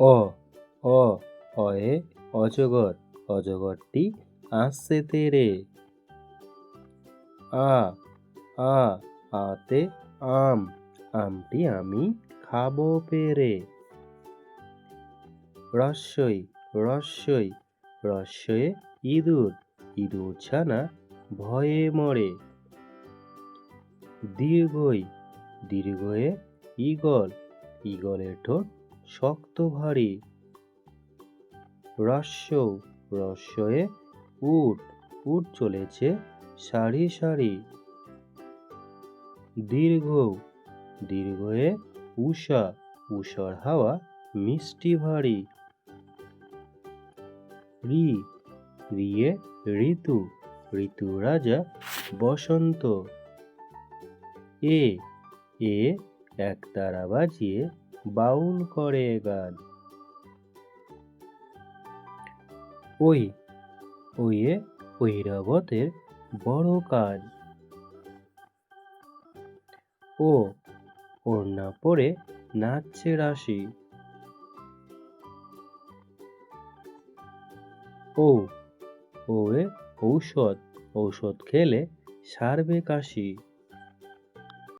অ অ, অয়ে, অজগর, অজগরটি আসছে তেরে আ আ, আতে আম, আমটি আমি খাব পেরে। রস্যই রস্যই রস্যয়ে ইঁদুর ইঁদুর ছানা ভয়ে মরে। দীর্ঘই, দীর্ঘয়ে ঈগল, ঈগলের ঠোঁট শক্ত ভারী। রস্য রস্যয়ে উট উট চলেছে সারি সারি। দীর্ঘ, দীর্ঘয়ে উষা, উষার হাওয়া মিষ্টি ভারী। রি, রিয়ে ঋতু ঋতু রাজা বসন্ত। এ এ একতারা বাজিয়ে বাউল করে গান। ওই ওইয়ে ঐরাবতের বড় কাজ ও ওড়না পরে নাচছে রাশি। ও ওয়ে ঔষধ ঔষধ খেলে সারবে কাশি।